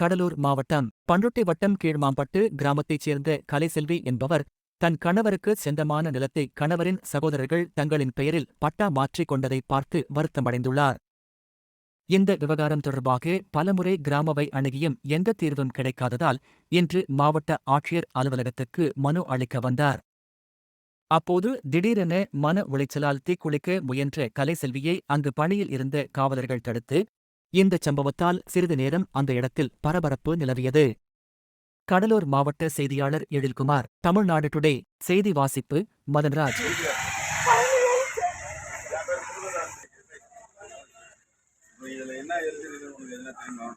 கடலூர் மாவட்டம் பண்ருட்டி வட்டம் கீழ்மாம்பட்டு கிராமத்தைச் சேர்ந்த கலைசெல்வி என்பவர் தன் கணவருக்கு செந்தமான நிலத்தை கணவரின் சகோதரர்கள் தங்களின் பெயரில் பட்டா மாற்றிக் கொண்டதை பார்த்து வருத்தமடைந்துள்ளார். இந்த விவகாரம் தொடர்பாக பலமுறை கிராமவை அணுகியும் எந்த தீர்வும் கிடைக்காததால் இன்று மாவட்ட ஆட்சியர் அலுவலகத்துக்கு மனு அளிக்க வந்தார். அப்போது திடீரென மன உளைச்சலால் தீக்குளிக்க முயன்ற கலைசெல்வியை அங்கு பணியில் இருந்த காவலர்கள் தடுத்து இந்தச் சம்பவத்தால் சிறிது நேரம் அந்த இடத்தில் பரபரப்பு நிலவியது. கடலூர் மாவட்ட செய்தியாளர் எழில்குமார் தமிழ்நாடு டுடே செய்தி வாசிப்பு மதன்ராஜ். என்ன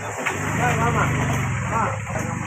来，妈妈啊